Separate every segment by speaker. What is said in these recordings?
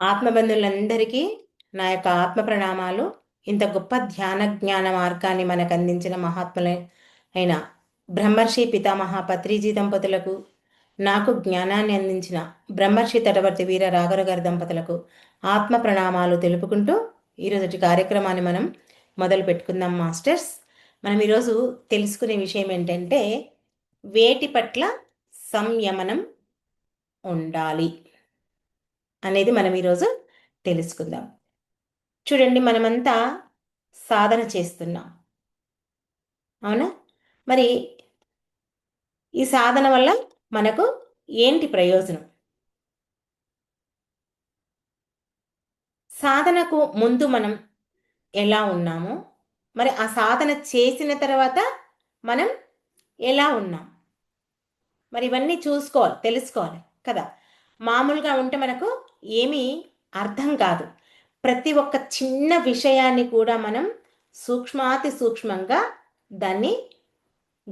Speaker 1: ఆత్మబంధువులందరికీ నా యొక్క ఆత్మ ప్రణామాలు. ఇంత గొప్ప ధ్యాన జ్ఞాన మార్గాన్ని మనకు అందించిన మహాత్ముల అయిన బ్రహ్మర్షి పితామహ పత్రిజీ దంపతులకు నాకు జ్ఞానాన్ని అందించిన బ్రహ్మర్షి తటవర్తి వీర రాఘర గారి దంపతులకు ఆత్మ ప్రణామాలు తెలుపుకుంటూ ఈరోజు కార్యక్రమాన్ని మనం మొదలు పెట్టుకుందాం మాస్టర్స్. మనం ఈరోజు తెలుసుకునే విషయం ఏంటంటే వేటి పట్ల సంయమనం ఉండాలి. అనేది మనం ఈరోజు తెలుసుకుందాం. చూడండి మనమంతా సాధన చేస్తున్నాం. అవునా? మరి ఈ సాధన వల్ల మనకు ఏంటి ప్రయోజనం? సాధనకు ముందు మనం ఎలా ఉన్నామో? మరి ఆ సాధన చేసిన తర్వాత మనం ఎలా ఉన్నాం? మరి ఇవన్నీ చూసుకోవాలి తెలుసుకోవాలి కదా? మామూలుగా ఉంటే మనకు ఏమీ అర్థం కాదు. ప్రతి ఒక్క చిన్న విషయాన్ని కూడా మనం సూక్ష్మాతి సూక్ష్మంగా దాన్ని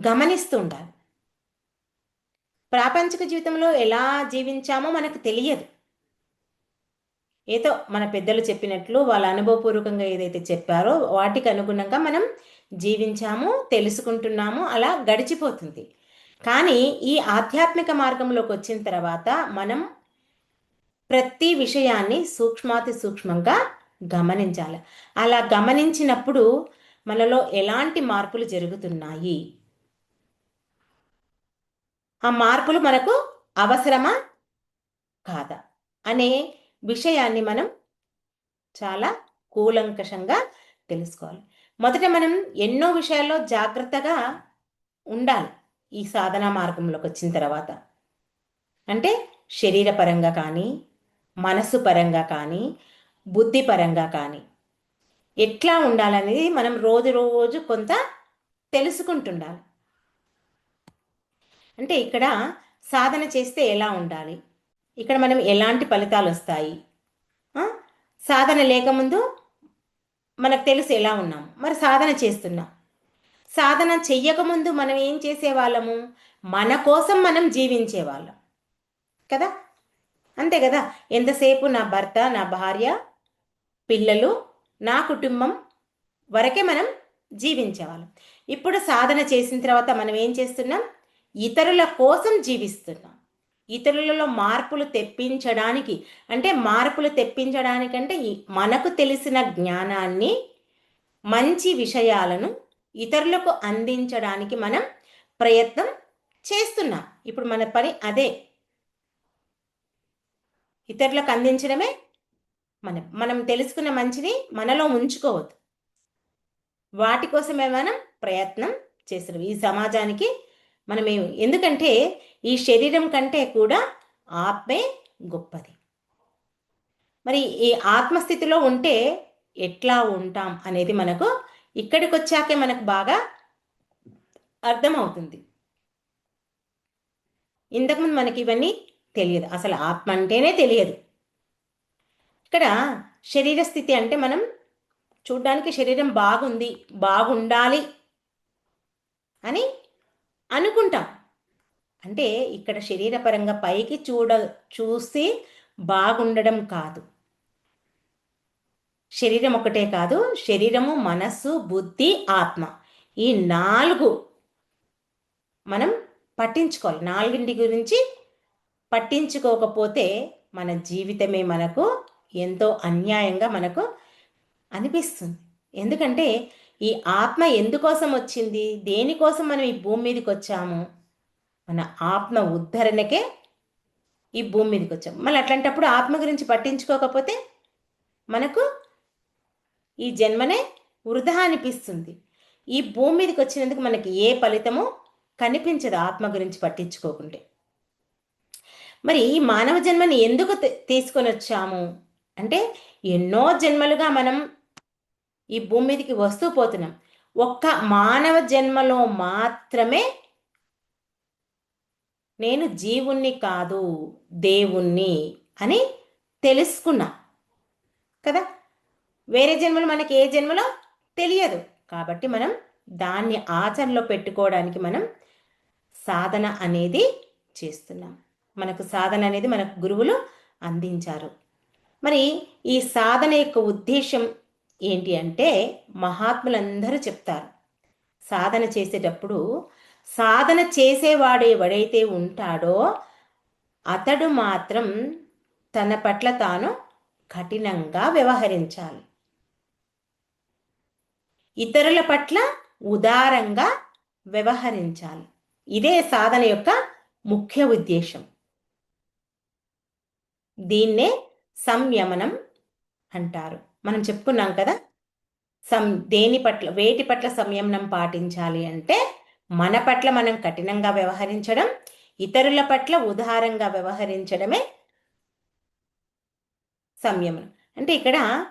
Speaker 1: గమనిస్తూ ఉండాలి. ప్రాపంచిక జీవితంలో ఎలా జీవించామో మనకు తెలియదు. ఏదో మన పెద్దలు చెప్పినట్లు వాళ్ళ అనుభవపూర్వకంగా ఏదైతే చెప్పారో వాటికి అనుగుణంగా మనం జీవించాము తెలుసుకుంటున్నాము అలా గడిచిపోతుంది. కానీ ఈ ఆధ్యాత్మిక మార్గంలోకి వచ్చిన తర్వాత మనం ప్రతి విషయాన్ని సూక్ష్మాతి సూక్ష్మంగా గమనించాలి. అలా గమనించినప్పుడు మనలో ఎలాంటి మార్పులు జరుగుతున్నాయి? ఆ మార్పులు మనకు అవసరమా? కాదా? అనే విషయాన్ని మనం చాలా కూలంకషంగా తెలుసుకోవాలి. మొదట మనం ఎన్నో విషయాల్లో జాగ్రత్తగా ఉండాలి ఈ సాధనా మార్గంలోకి వచ్చిన తర్వాత. అంటే శరీరపరంగా కానీ మనసు పరంగా కానీ బుద్ధి పరంగా కానీ. ఎట్లా ఉండాలనేది మనం రోజు రోజు కొంత తెలుసుకుంటుండాలి. అంటే ఇక్కడ సాధన చేస్తే ఎలా ఉండాలి? ఇక్కడ మనం ఎలాంటి ఫలితాలు వస్తాయి? సాధన లేకముందు మనకు తెలుసు ఎలా ఉన్నాం. మరి సాధన చేస్తున్నాం. సాధన చెయ్యకముందు మనం ఏం చేసేవాళ్ళము? మన కోసం మనం జీవించేవాళ్ళం. కదా? అంతే కదా? ఎంతసేపు నా భర్త నా భార్య పిల్లలు నా కుటుంబం వరకే మనం జీవించేవాళ్ళం. ఇప్పుడు సాధన చేసిన తర్వాత మనం ఏం చేస్తున్నాం? ఇతరుల కోసం జీవిస్తున్నాం. ఇతరులలో మార్పులు తెప్పించడానికి అంటే మార్పులు తెప్పించడానికంటే మనకు తెలిసిన జ్ఞానాన్ని మంచి విషయాలను ఇతరులకు అందించడానికి మనం ప్రయత్నం చేస్తున్నాం. ఇప్పుడు మన పని అదే. ఇతరులకు అందించడమే మనం. మనం తెలుసుకున్న మంచిని మనలో ఉంచుకోవద్దు. వాటి కోసమే మనం ప్రయత్నం చేస్తున్నాం. ఈ సమాజానికి మనం ఎందుకంటే ఈ శరీరం కంటే కూడా ఆత్మే గొప్పది. మరి ఈ ఆత్మస్థితిలో ఉంటే ఎట్లా ఉంటాం అనేది మనకు ఇక్కడికి వచ్చాకే మనకు బాగా అర్థమవుతుంది. ఇంతకుముందు మనకి ఇవన్నీ తెలియదు. అసలు ఆత్మ అంటేనే తెలియదు. ఇక్కడ శరీర స్థితి అంటే మనం చూడ్డానికి శరీరం బాగుంది బాగుండాలి అని అనుకుంటాం. అంటే ఇక్కడ శరీరపరంగా పైకి చూడ చూసి బాగుండడం కాదు. శరీరం ఒకటే కాదు శరీరము మనస్సు బుద్ధి ఆత్మ. ఈ నాలుగు మనం పట్టించుకోవాలి. నాలుగింటి గురించి పట్టించుకోకపోతే మన జీవితమే మనకు ఎంతో అన్యాయంగా మనకు అనిపిస్తుంది. ఎందుకంటే ఈ ఆత్మ ఎందుకోసం వచ్చింది? దేనికోసం మనం ఈ భూమి మీదకి వచ్చాము? మన ఆత్మ ఉద్ధరణకే ఈ భూమి మీదకి వచ్చాము. మళ్ళీ అట్లాంటప్పుడు ఆత్మ గురించి పట్టించుకోకపోతే మనకు ఈ జన్మనే వృధా అనిపిస్తుంది. ఈ భూమి మీదకి వచ్చినందుకు మనకి ఏ ఫలితము కనిపించదు ఆత్మ గురించి పట్టించుకోకుంటే. మరి ఈ మానవ జన్మని ఎందుకు తీసుకొని వచ్చాము? అంటే ఎన్నో జన్మలుగా మనం ఈ భూమి మీదకి వస్తూ పోతున్నాం. ఒక్క మానవ జన్మలో మాత్రమే నేను జీవుణ్ణి కాదు దేవుణ్ణి అని తెలుసుకున్నా. కదా? వేరే జన్మలు మనకి ఏ జన్మలో తెలియదు. కాబట్టి మనం దాన్ని ఆచరణలో పెట్టుకోవడానికి మనం సాధన అనేది చేస్తున్నాం. మనకు సాధన అనేది మనకు గురువులు అందించారు. మరి ఈ సాధన యొక్క ఉద్దేశం ఏంటి అంటే మహాత్ములందరూ చెప్తారు. సాధన చేసేటప్పుడు సాధన చేసేవాడే ఎవడైతే ఉంటాడో అతడు మాత్రం తన పట్ల తాను కఠినంగా వ్యవహరించాలి. ఇతరుల పట్ల ఉదారంగా వ్యవహరించాలి. ఇదే సాధన యొక్క ముఖ్య ఉద్దేశం. దీన్నే సంయమనం అంటారు. మనం చెప్పుకున్నాం కదా సం దేని పట్ల వేటి పట్ల సంయమనం పాటించాలి అంటే మన పట్ల మనం కఠినంగా వ్యవహరించడం ఇతరుల పట్ల ఉదారంగా వ్యవహరించడమే సంయమనం. అంటే ఇక్కడ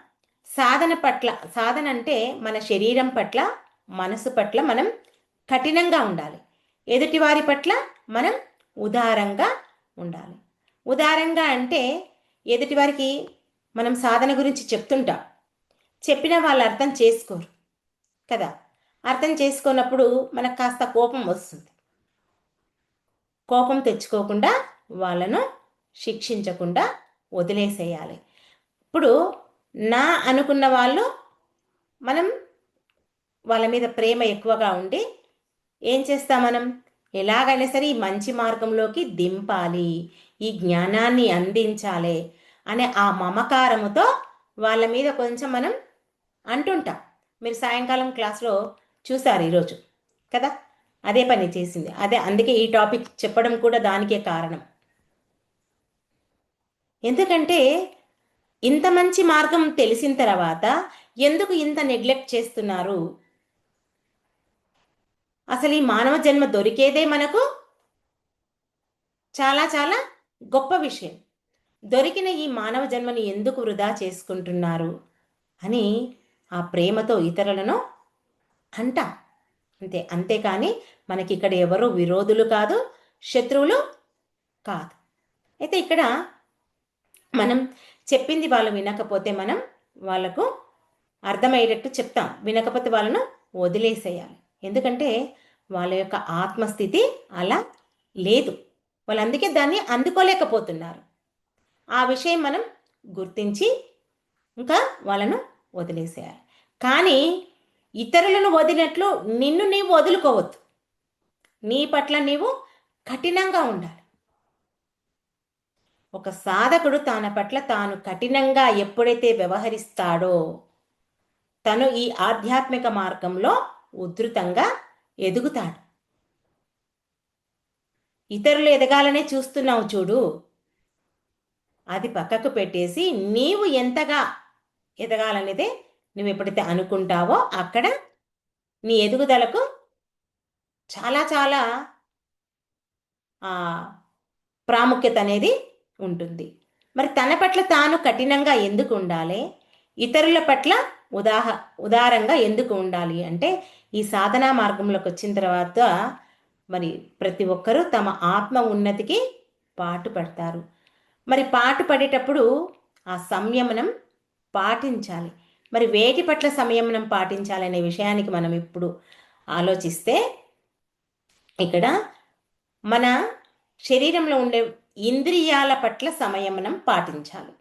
Speaker 1: సాధన పట్ల సాధన అంటే మన శరీరం పట్ల మనసు పట్ల మనం కఠినంగా ఉండాలి. ఎదుటివారి పట్ల మనం ఉదారంగా ఉండాలి. ఉదారంగా అంటే ఎదుటివారికి మనం సాధన గురించి చెప్తుంటాం. చెప్పిన వాళ్ళు అర్థం చేసుకోరు కదా. అర్థం చేసుకున్నప్పుడు మనకు కాస్త కోపం వస్తుంది. కోపం తెచ్చుకోకుండా వాళ్ళను శిక్షించకుండా వదిలేసేయాలి. ఇప్పుడు నా అనుకున్న వాళ్ళు మనం వాళ్ళ మీద ప్రేమ ఎక్కువగా ఉండి ఏం చేస్తాం మనం? ఎలాగైనా సరే ఈ మంచి మార్గంలోకి దింపాలి. ఈ జ్ఞానాన్ని అందించాలి అనే ఆ మమకారముతో వాళ్ళ మీద కొంచెం మనం అంటుంటాం. మీరు సాయంకాలం క్లాస్లో చూసారు ఈరోజు కదా? అదే పని చేసింది. అదే అందుకే ఈ టాపిక్ చెప్పడం కూడా దానికే కారణం. ఎందుకంటే ఇంత మంచి మార్గం తెలిసిన తర్వాత ఎందుకు ఇంత నెగ్లెక్ట్ చేస్తున్నారు? అసలు ఈ మానవ జన్మ దొరికేదే మనకు? చాలా చాలా గొప్ప విషయం. దొరికిన ఈ మానవ జన్మని ఎందుకు వృధా చేసుకుంటున్నారు? అని ఆ ప్రేమతో ఇతరులను అంట. అంతే అంతేకాని మనకి ఇక్కడ ఎవరు విరోధులు కాదు శత్రువులు కాదు. అయితే ఇక్కడ మనం చెప్పింది వాళ్ళు వినకపోతే మనం వాళ్ళకు అర్థమయ్యేటట్టు చెప్తాం. వినకపోతే వాళ్ళను వదిలేసేయాలి. ఎందుకంటే వాళ్ళ యొక్క ఆత్మస్థితి అలా లేదు. వాళ్ళు అందుకే దాన్ని అందుకోలేకపోతున్నారు. ఆ విషయం మనం గుర్తించి ఇంకా వాళ్ళను వదిలేసేయాలి. కానీ ఇతరులను వదిలినట్లు నిన్ను నీవు వదులుకోవద్దు. నీ పట్ల నీవు కఠినంగా ఉండాలి. ఒక సాధకుడు తన పట్ల తాను కఠినంగా ఎప్పుడైతే వ్యవహరిస్తాడో తను ఈ ఆధ్యాత్మిక మార్గంలో ఉధృతంగా ఎదుగుతాడు. ఇతరులు ఎదగాలనే చూస్తున్నావు చూడు. అది పక్కకు పెట్టేసి నీవు ఎంతగా ఎదగాలనేదే నువ్వు ఎప్పుడైతే అనుకుంటావో అక్కడ నీ ఎదుగుదలకు చాలా చాలా ప్రాముఖ్యత అనేది ఉంటుంది. మరి తన పట్ల తాను కఠినంగా ఎందుకు ఉండాలి? ఇతరుల పట్ల ఉదాహ ఉదారంగా ఎందుకు ఉండాలి? అంటే ఈ సాధనా మార్గంలోకి వచ్చిన తర్వాత మరి ప్రతి ఒక్కరూ తమ ఆత్మ ఉన్నతికి పాటు పడతారు. మరి పాటు పడేటప్పుడు ఆ సంయమనం పాటించాలి. మరి వేటి పట్ల సంయమనం పాటించాలనే విషయానికి మనం ఇప్పుడు ఆలోచిస్తే ఇక్కడ మన శరీరంలో ఉండే ఇంద్రియాల పట్ల సంయమనం పాటించాలి.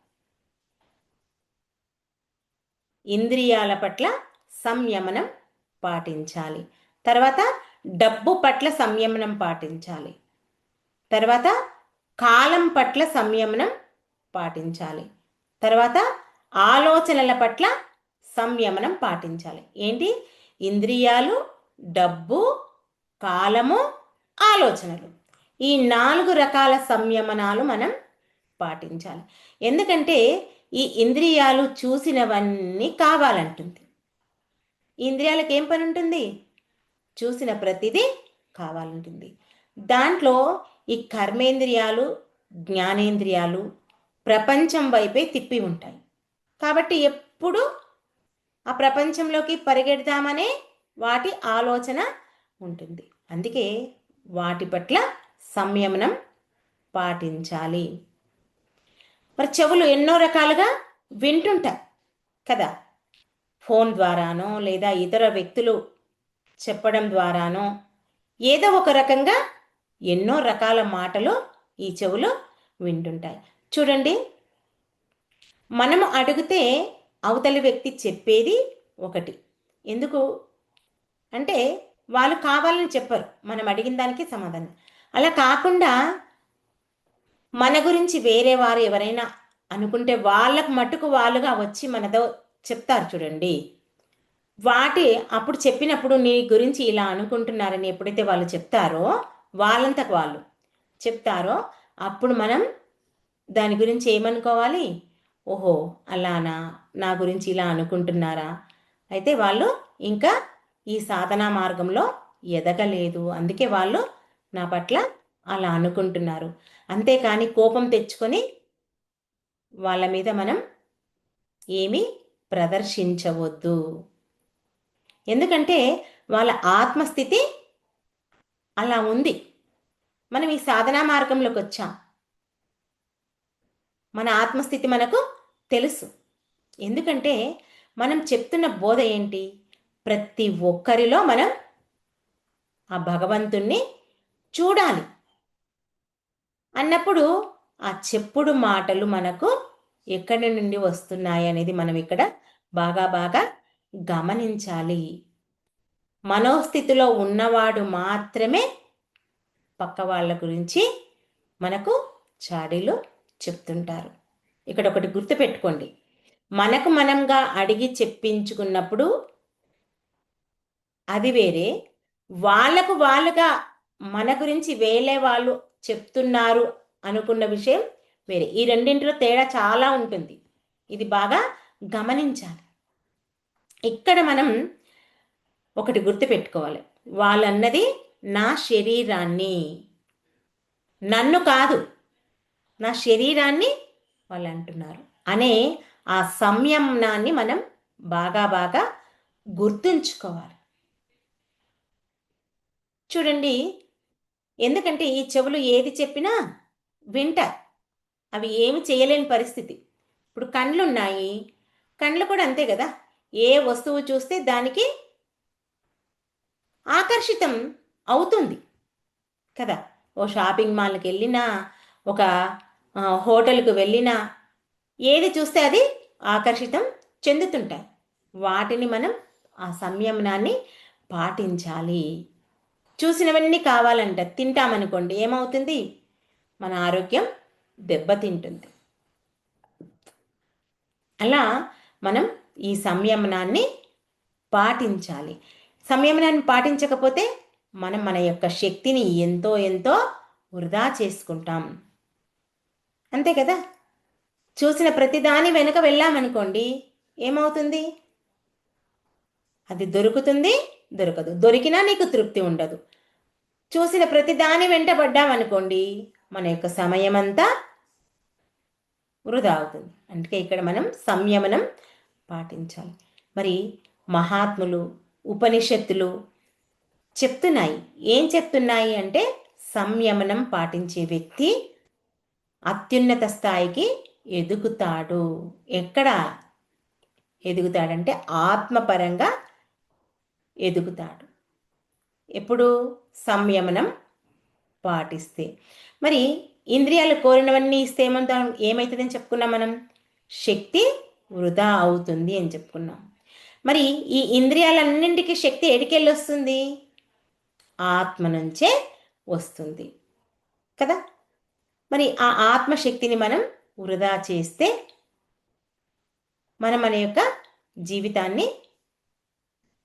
Speaker 1: ఇంద్రియాల పట్ల సంయమనం పాటించాలి. తర్వాత డబ్బు పట్ల సంయమనం పాటించాలి. తర్వాత కాలం పట్ల సంయమనం పాటించాలి. తర్వాత ఆలోచనల పట్ల సంయమనం పాటించాలి. ఏంటి? ఇంద్రియాలు డబ్బు కాలము ఆలోచనలు. ఈ నాలుగు రకాల సంయమనాలు మనం పాటించాలి. ఎందుకంటే ఈ ఇంద్రియాలు చూసినవన్నీ కావాలంటుంది. ఇంద్రియాలకు ఏం పని ఉంటుంది? చూసిన ప్రతిదీ కావాలంటుంది. దాంట్లో ఈ కర్మేంద్రియాలు జ్ఞానేంద్రియాలు ప్రపంచం వైపే తిప్పి ఉంటాయి. కాబట్టి ఎప్పుడు ఆ ప్రపంచంలోకి పరిగెడదామనే వాటి ఆలోచన ఉంటుంది. అందుకే వాటి పట్ల సంయమనం పాటించాలి. మరి చెవులు ఎన్నో రకాలుగా వింటుంటాయి కదా. ఫోన్ ద్వారానో లేదా ఇతర వ్యక్తులు చెప్పడం ద్వారానో. ఏదో ఒక రకంగా ఎన్నో రకాల మాటలు ఈ చెవులో వింటుంటాయి. చూడండి మనము అడిగితే అవతలి వ్యక్తి చెప్పేది ఒకటి. ఎందుకు? అంటే వాళ్ళు కావాలని చెప్పరు. మనం అడిగిన దానికి సమాధానం. అలా కాకుండా మన గురించి వేరే వారు ఎవరైనా అనుకుంటే వాళ్ళకు మట్టుకు వాళ్ళుగా వచ్చి మనతో చెప్తారు చూడండి. వాటి అప్పుడు చెప్పినప్పుడు నీ గురించి ఇలా అనుకుంటున్నారని ఎప్పుడైతే వాళ్ళు చెప్తారో వాళ్ళంతకు వాళ్ళు చెప్తారో అప్పుడు మనం దాని గురించి ఏమనుకోవాలి? ఓహో అలానా? నా గురించి ఇలా అనుకుంటున్నారా? అయితే వాళ్ళు ఇంకా ఈ సాధనా మార్గంలో ఎదగలేదు. అందుకే వాళ్ళు నా పట్ల అలా అనుకుంటున్నారు. అంతేకాని కోపం తెచ్చుకొని వాళ్ళ మీద మనం ఏమీ ప్రదర్శించవద్దు. ఎందుకంటే వాళ్ళ ఆత్మస్థితి అలా ఉంది. మనం ఈ సాధనా మార్గంలోకి వచ్చాం. మన ఆత్మస్థితి మనకు తెలుసు. ఎందుకంటే మనం చెప్తున్న బోధ ఏంటి? ప్రతి ఒక్కరిలో మనం ఆ భగవంతుణ్ణి చూడాలి. అన్నప్పుడు ఆ చెప్పుడు మాటలు మనకు ఎక్కడి నుండి వస్తున్నాయి అనేది మనం ఇక్కడ బాగా బాగా గమనించాలి. మనోస్థితిలో ఉన్నవాడు మాత్రమే పక్క వాళ్ళ గురించి మనకు చాడీలు చెప్తుంటారు. ఇక్కడ ఒకటి గుర్తుపెట్టుకోండి మనకు మనంగా అడిగి చెప్పించుకున్నప్పుడు అది వేరే. వాళ్ళకు వాళ్ళుగా మన గురించి వేలే వాళ్ళు చెప్తున్నారు అనుకున్న విషయం వేరే. ఈ రెండింటిలో తేడా చాలా ఉంటుంది. ఇది బాగా గమనించాలి. ఇక్కడ మనం ఒకటి గుర్తుపెట్టుకోవాలి. వాళ్ళన్నది నా శరీరాన్ని. నన్ను కాదు నా శరీరాన్ని వాళ్ళు అంటున్నారు అనే ఆ సంయమనాన్ని మనం బాగా బాగా గుర్తుంచుకోవాలి. చూడండి ఎందుకంటే ఈ చెవులు ఏది చెప్పినా వింటారు. అవి ఏమి చేయలేని పరిస్థితి. ఇప్పుడు కళ్ళున్నాయి. ఉన్నాయి కూడా అంతే కదా? ఏ వస్తువు చూస్తే దానికి ఆకర్షితం అవుతుంది కదా? ఓ షాపింగ్ మాల్కి వెళ్ళినా ఒక హోటల్కు హోటల్కి వెళ్ళినా ఏది చూస్తే అది ఆకర్షితం చెందుతుంటాయి. వాటిని మనం ఆ సంయమనాన్ని పాటించాలి. చూసినవన్నీ కావాలంట. తింటామనుకోండి ఏమవుతుంది? మన ఆరోగ్యం దెబ్బతింటుంది. అలా మనం ఈ సంయమనాన్ని పాటించాలి. సంయమనాన్ని పాటించకపోతే మనం మన యొక్క శక్తిని ఎంతో ఎంతో వృధా చేసుకుంటాం. అంతే కదా? చూసిన ప్రతిదాని వెనుక వెళ్ళామనుకోండి ఏమవుతుంది? అది దొరుకుతుంది దొరకదు. దొరికినా నీకు తృప్తి ఉండదు. చూసిన ప్రతిదాని వెంట పడ్డామనుకోండి మన యొక్క సమయం అంతా వృధా అవుతుంది. అందుకే ఇక్కడ మనం సంయమనం పాటించాలి. మరి మహాత్ములు ఉపనిషత్తులు చెప్తున్నాయి. ఏం చెప్తున్నాయి అంటే సంయమనం పాటించే వ్యక్తి అత్యున్నత స్థాయికి ఎదుగుతాడు. ఎక్కడ ఎదుగుతాడంటే ఆత్మపరంగా ఎదుగుతాడు. ఎప్పుడు? సంయమనం పాటిస్తే. మరి ఇంద్రియాలు కోరినవన్నీ ఇస్తే ఏమంతా ఏమవుతుందని చెప్పుకున్నాం మనం? శక్తి వృధా అవుతుంది అని చెప్పుకున్నాం. మరి ఈ ఇంద్రియాలన్నింటికి శక్తి ఎడికెళ్ళి వస్తుంది ఆత్మ నుంచే వస్తుంది. కదా? మరి ఆ ఆత్మశక్తిని మనం వృధా చేస్తే మనం మన యొక్క జీవితాన్ని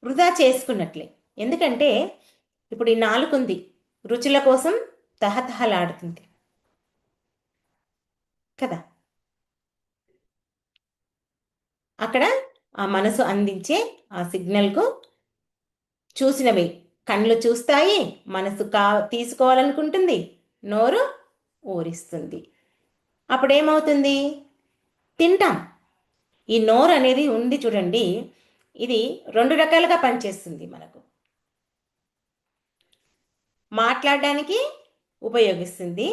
Speaker 1: వృధా చేసుకున్నట్లే. ఎందుకంటే ఇప్పుడు ఈ నాలుగుంది రుచుల కోసం తహతహలాడుతుంది. కదా? అక్కడ ఆ మనసు అందించే ఆ సిగ్నల్కు చూసినవి. కళ్ళు చూస్తాయి మనసు కా తీసుకోవాలనుకుంటుంది నోరు ఊరిస్తుంది. అప్పుడేమవుతుంది? తింటాం. ఈ నోరు అనేది ఉంది చూడండి ఇది రెండు రకాలుగా పనిచేస్తుంది మనకు. మాట్లాడడానికి ఉపయోగిస్తుంది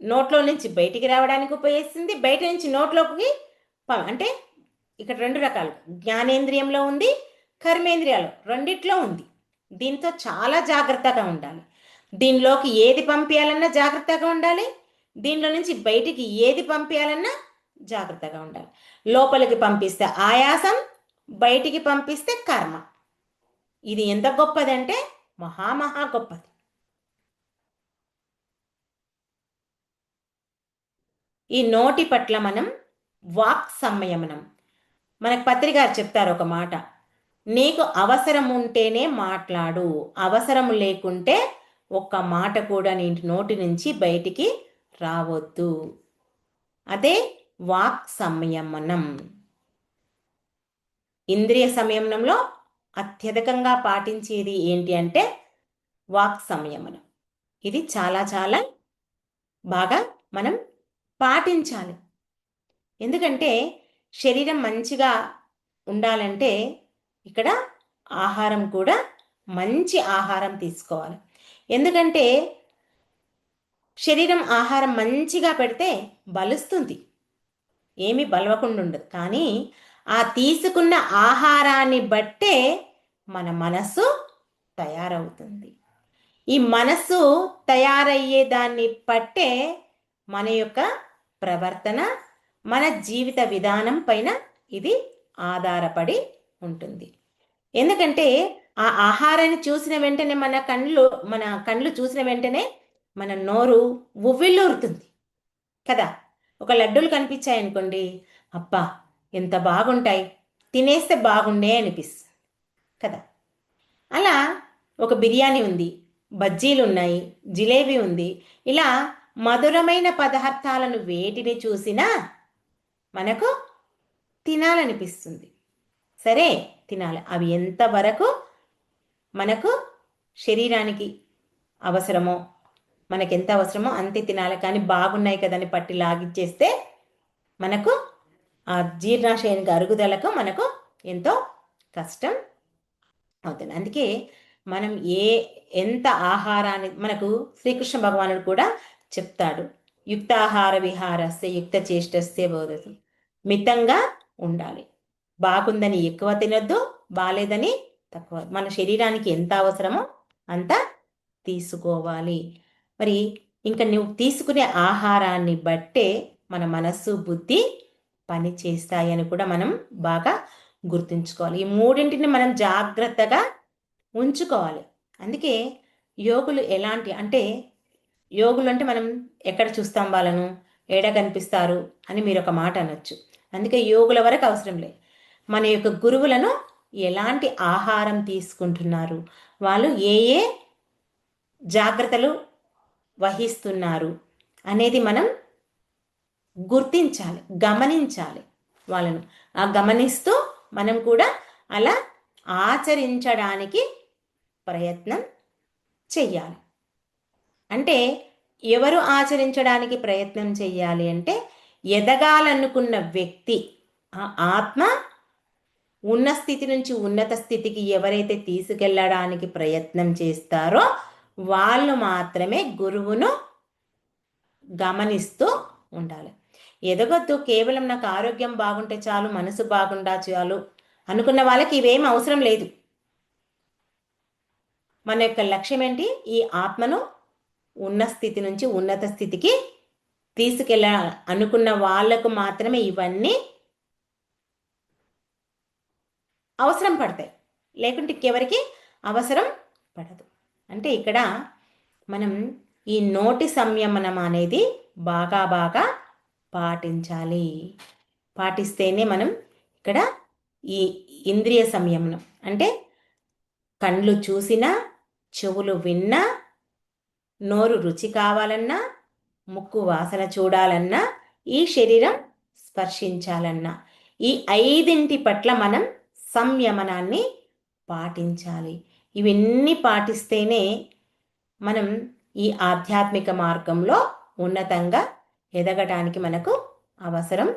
Speaker 1: నోట్లో నుంచి బయటికి రావడానికి ఉపయోగిస్తుంది బయట నుంచి నోట్లోకి అంటే ఇక్కడ రెండు రకాలు. జ్ఞానేంద్రియంలో ఉంది కర్మేంద్రియాలు రెండిట్లో ఉంది. దీంతో చాలా జాగ్రత్తగా ఉండాలి. దీనిలోకి ఏది పంపించాలన్నా జాగ్రత్తగా ఉండాలి. దీనిలో నుంచి బయటికి ఏది పంపించాలన్నా జాగ్రత్తగా ఉండాలి. లోపలికి పంపిస్తే ఆయాసం బయటికి పంపిస్తే కర్మ. ఇది ఎంత గొప్పదంటే మహామహా గొప్పది. ఈ నోటి పట్ల మనం వాక్ సంయమనం మనకు పత్రికారు చెప్తారు ఒక మాట. నీకు అవసరం ఉంటేనే మాట్లాడు. అవసరం లేకుంటే ఒక్క మాట కూడా నీ నోటి నుంచి బయటికి రావద్దు. అదే వాక్ సంయమనం. ఇంద్రియ సంయమనంలో అత్యధికంగా పాటించేది ఏంటి అంటే వాక్ సంయమనం. ఇది చాలా చాలా బాగా మనం పాటించాలి. ఎందుకంటే శరీరం మంచిగా ఉండాలంటే ఇక్కడ ఆహారం కూడా మంచి ఆహారం తీసుకోవాలి. ఎందుకంటే శరీరం ఆహారం మంచిగా పెడితే బలుస్తుంది. ఏమి బలవకుండా ఉండదు. కానీ ఆ తీసుకున్న ఆహారాన్ని బట్టే మన మనస్సు తయారవుతుంది. ఈ మనస్సు తయారయ్యే దాన్ని పట్టే మన యొక్క ప్రవర్తన మన జీవిత విధానం పైన ఇది ఆధారపడి ఉంటుంది. ఎందుకంటే ఆ ఆహారాన్ని చూసిన వెంటనే మన కళ్ళు మన కళ్ళు చూసిన వెంటనే మన నోరు ఉవ్విల్లూరుతుంది కదా? ఒక లడ్డూలు కనిపించాయి అనుకోండి అబ్బా ఎంత బాగుంటాయి. తినేస్తే బాగుండే అనిపిస్తుంది. కదా? అలా ఒక బిర్యానీ ఉంది బజ్జీలు ఉన్నాయి జిలేబీ ఉంది. ఇలా మధురమైన పదార్థాలను వేటిని చూసినా మనకు తినాలనిపిస్తుంది. సరే తినాలి. అవి ఎంతవరకు మనకు శరీరానికి అవసరమో మనకెంత ఎంత అవసరమో అంతే తినాలి. కానీ బాగున్నాయి కదని పట్టి లాగిచ్చేస్తే మనకు ఆ జీర్ణాశయానికి అరుగుదలకు మనకు ఎంతో కష్టం అవుతుంది. అందుకే మనం ఏ ఎంత ఆహారాన్ని మనకు శ్రీకృష్ణ భగవానుడు కూడా చెప్తాడు యుక్తాహార విహారస్య యుక్త చేష్టస్య బోధదు మితంగా ఉండాలి. బాగుందని ఎక్కువ తినొద్దు బాలేదని తక్కువ. మన శరీరానికి ఎంత అవసరమో అంత తీసుకోవాలి. మరి ఇంకా నువ్వు తీసుకునే ఆహారాన్ని బట్టే మన మనస్సు బుద్ధి పని చేస్తాయని కూడా మనం బాగా గుర్తుంచుకోవాలి. ఈ మూడింటిని మనం జాగ్రత్తగా ఉంచుకోవాలి. అందుకే యోగులు ఎలాంటి అంటే యోగులు అంటే మనం ఎక్కడ చూస్తాం వాళ్ళను? ఏడ కనిపిస్తారు అని మీరు ఒక మాట అనొచ్చు. అందుకే యోగుల వరకు అవసరం లేదు. మన యొక్క గురువులను ఎలాంటి ఆహారం తీసుకుంటున్నారు? వాళ్ళు ఏ ఏ జాగ్రత్తలు వహిస్తున్నారు అనేది మనం గుర్తించాలి గమనించాలి వాళ్ళను. ఆ గమనిస్తూ మనం కూడా అలా ఆచరించడానికి ప్రయత్నం చెయ్యాలి. అంటే ఎవరు ఆచరించడానికి ప్రయత్నం చేయాలి అంటే ఎదగాలనుకున్న వ్యక్తి ఆ ఆత్మ ఉన్న స్థితి నుంచి ఉన్నత స్థితికి ఎవరైతే తీసుకెళ్ళడానికి ప్రయత్నం చేస్తారో వాళ్ళు మాత్రమే గురువును గమనిస్తూ ఉండాలి. ఎదగొద్దు కేవలం నాకు ఆరోగ్యం బాగుంటే చాలు మనసు బాగుండా చాలు అనుకున్న వాళ్ళకి ఇవేం అవసరం లేదు. మన యొక్క లక్ష్యం ఏంటి ఈ ఆత్మను ఉన్న స్థితి నుంచి ఉన్నత స్థితికి తీసుకెళ్ళ అనుకున్న వాళ్ళకు మాత్రమే ఇవన్నీ అవసరం పడతాయి. లేకుంటే ఇంకెవరికి అవసరం పడదు. అంటే ఇక్కడ మనం ఈ నోటి సంయమనం అనేది బాగా బాగా పాటించాలి. పాటిస్తేనే మనం ఇక్కడ ఈ ఇంద్రియ సంయమనం. అంటే కండ్లు చూసినా చెవులు విన్నా నోరు రుచి కావాలన్నా ముక్కు వాసన చూడాలన్నా ఈ శరీరం స్పర్శించాలన్నా. ఈ ఐదింటి పట్ల మనం సంయమనాన్ని పాటించాలి. ఇవన్నీ పాటిస్తేనే మనం ఈ ఆధ్యాత్మిక మార్గంలో ఉన్నతంగా ఎదగటానికి మనకు అవసరం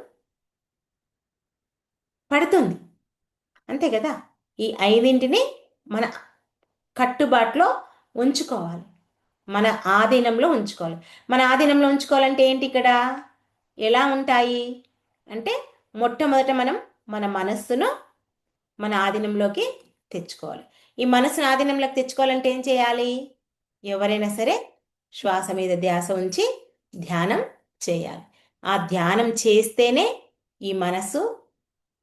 Speaker 1: పడుతుంది. అంతే కదా? ఈ ఐదింటిని మన కట్టుబాట్లో ఉంచుకోవాలి. మన ఆధీనంలో ఉంచుకోవాలి. మన ఆధీనంలో ఉంచుకోవాలంటే ఏంటి ఇక్కడ? ఎలా ఉంటాయి? అంటే మొట్టమొదట మనం మన మనస్సును మన ఆధీనంలోకి తెచ్చుకోవాలి. ఈ మనసును ఆధీనంలోకి తెచ్చుకోవాలంటే ఏం చేయాలి? ఎవరైనా సరే శ్వాస మీద ధ్యాస ఉంచి ధ్యానం చేయాలి. ఆ ధ్యానం చేస్తేనే ఈ మనసు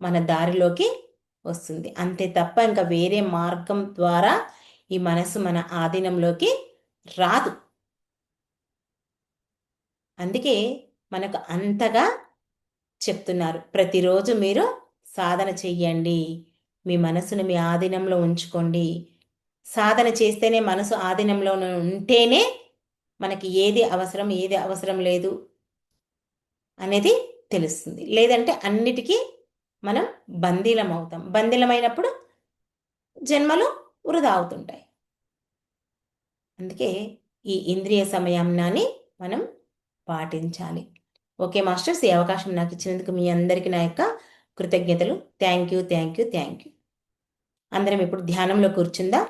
Speaker 1: మన దారిలోకి వస్తుంది. అంతే తప్ప ఇంకా వేరే మార్గం ద్వారా ఈ మనసు మన ఆధీనంలోకి రాదు. అందుకే మనకు అంతగా చెప్తున్నారు. ప్రతిరోజు మీరు సాధన చెయ్యండి. మీ మనసును మీ ఆధీనంలో ఉంచుకోండి. సాధన చేస్తేనే మనసు ఆధీనంలో ఉంటేనే మనకి ఏది అవసరం ఏది అవసరం లేదు అనేది తెలుస్తుంది. లేదంటే అన్నిటికీ మనం బందీలం అవుతాం బందీలమైనప్పుడు జన్మలు వృధా అవుతుంటాయి. అందుకే ఈ ఇంద్రియ సంయమనాన్ని మనం పాటించాలి. ఓకే మాస్టర్స్ ఈ అవకాశం నాకు ఇచ్చినందుకు మీ అందరికీ నా యొక్క కృతజ్ఞతలు. Thank you thank you thank you. అందరం ఇప్పుడు ధ్యానంలో కూర్చుందా.